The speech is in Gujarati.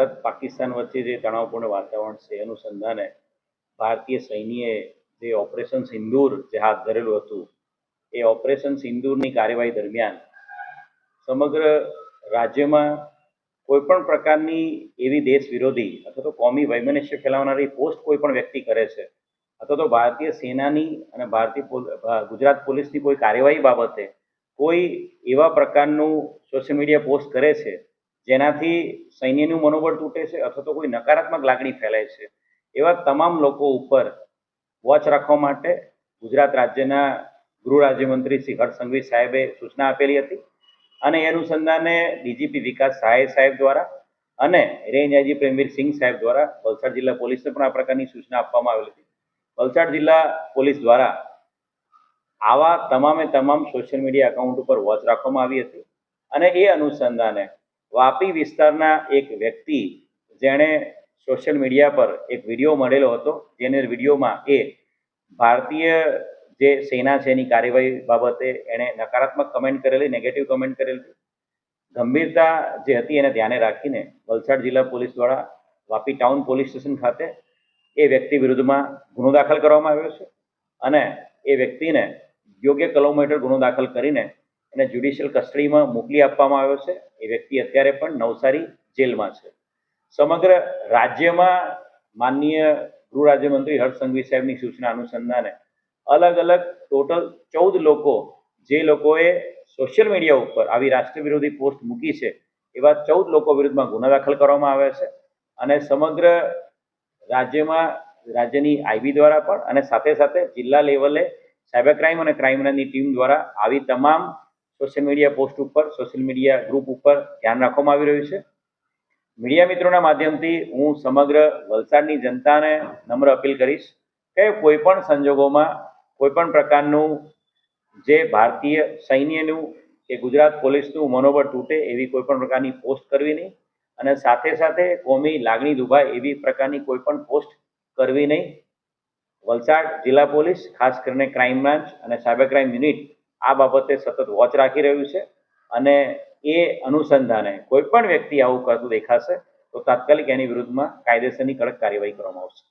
ભારત પાકિસ્તાન વચ્ચે જે તણાવપૂર્ણ વાતાવરણ છે અનુસંધાને ભારતીય સૈન્યએ જે ઓપરેશન સિંદૂર જે હાથ ધરેલું હતું, એ ઓપરેશન સિંદૂરની કાર્યવાહી દરમિયાન સમગ્ર રાજ્યમાં કોઈ પણ પ્રકારની એવી દેશ વિરોધી અથવા તો કોમી વૈમનસ્ય ફેલાવનારી પોસ્ટ કોઈ પણ વ્યક્તિ કરે છે, અથવા તો ભારતીય સેનાની અને ભારતીય ગુજરાત પોલીસની કોઈ કાર્યવાહી બાબતે કોઈ એવા પ્રકારનું સોશિયલ મીડિયા પોસ્ટ કરે છે જેનાથી સૈન્યનું મનોબળ તૂટે છે અથવા તો કોઈ નકારાત્મક લાગણી ફેલાય છે. એવા તમામ લોકો ઉપર વોચ રાખવા માટે ગુજરાત રાજ્યના ગૃહ રાજ્યમંત્રી શ્રી હર્ષ સંઘવી સાહેબે સૂચના આપેલી હતી અને એ અનુસંધાને ડીજીપી વિકાસ સહાય સાહેબ દ્વારા અને રેન્જ આઈજી પ્રેમવીર સિંહ સાહેબ દ્વારા વલસાડ જિલ્લા પોલીસને પણ આ પ્રકારની સૂચના આપવામાં આવેલી હતી. વલસાડ જિલ્લા પોલીસ દ્વારા આવા તમામે તમામ સોશિયલ મીડિયા એકાઉન્ટ ઉપર વોચ રાખવામાં આવી હતી અને એ અનુસંધાને વાપી વિસ્તારના એક વ્યક્તિ જેણે સોશિયલ મીડિયા પર એક વીડિયો મળેલો હતો, જેને વિડીયોમાં એ ભારતીય જે સેના છે એની કાર્યવાહી બાબતે એણે નકારાત્મક કમેન્ટ કરેલી નેગેટિવ કમેન્ટ કરેલી. ગંભીરતા જે હતી એને ધ્યાને રાખીને વલસાડ જિલ્લા પોલીસ દ્વારા વાપી ટાઉન પોલીસ સ્ટેશન ખાતે એ વ્યક્તિ વિરુદ્ધમાં ગુનો દાખલ કરવામાં આવ્યો છે અને એ વ્યક્તિને યોગ્ય કલમો હેઠળ ગુનો દાખલ કરીને એને જ્યુડિશિયલ કસ્ટડીમાં મોકલી આપવામાં આવ્યો છે. એ વ્યક્તિ અત્યારે પણ નવસારી જેલમાં છે. સમગ્ર રાજ્યમાં માનનીય ગૃહ રાજ્યમંત્રી હર્ષ સંઘવી સાહેબની સૂચના અનુસંધાને અલગ અલગ ટોટલ ચૌદ લોકો જે લોકોએ સોશિયલ મીડિયા ઉપર આવી રાષ્ટ્ર વિરોધી પોસ્ટ મૂકી છે, એવા ચૌદ લોકો વિરુદ્ધમાં ગુના દાખલ કરવામાં આવ્યા છે. અને સમગ્ર રાજ્યમાં, રાજ્યની આઈબી દ્વારા પણ અને સાથે સાથે જિલ્લા લેવલે સાયબર ક્રાઇમ અને ક્રાઇમ ટીમ દ્વારા આવી તમામ સોશિયલ મીડિયા પોસ્ટ ઉપર સોશિયલ મીડિયા ગ્રુપ ઉપર ધ્યાન રાખવામાં આવી રહ્યું છે. મીડિયા મિત્રોના માધ્યમથી હું સમગ્ર વલસાડની જનતાને નમ્ર અપીલ કરીશ કે કોઈ પણ સંજોગોમાં કોઈ પણ પ્રકારનું જે ભારતીય સૈન્યનું કે ગુજરાત પોલીસનું મનોબળ તૂટે એવી કોઈ પણ પ્રકારની પોસ્ટ કરવી નહીં અને સાથે સાથે કોમી લાગણી દુભાય એવી પ્રકારની કોઈ પણ પોસ્ટ કરવી નહીં. વલસાડ જિલ્લા પોલીસ, ખાસ કરીને ક્રાઇમ બ્રાન્ચ અને સાયબર ક્રાઇમ યુનિટ આ બાબતે સતત વોચ રાખી રહ્યું છે અને એ અનુસંધાને કોઈ પણ વ્યક્તિ આવું કરતું દેખાશે તો તાત્કાલિક એની વિરુદ્ધમાં કાયદેસરની કડક કાર્યવાહી કરવામાં આવશે.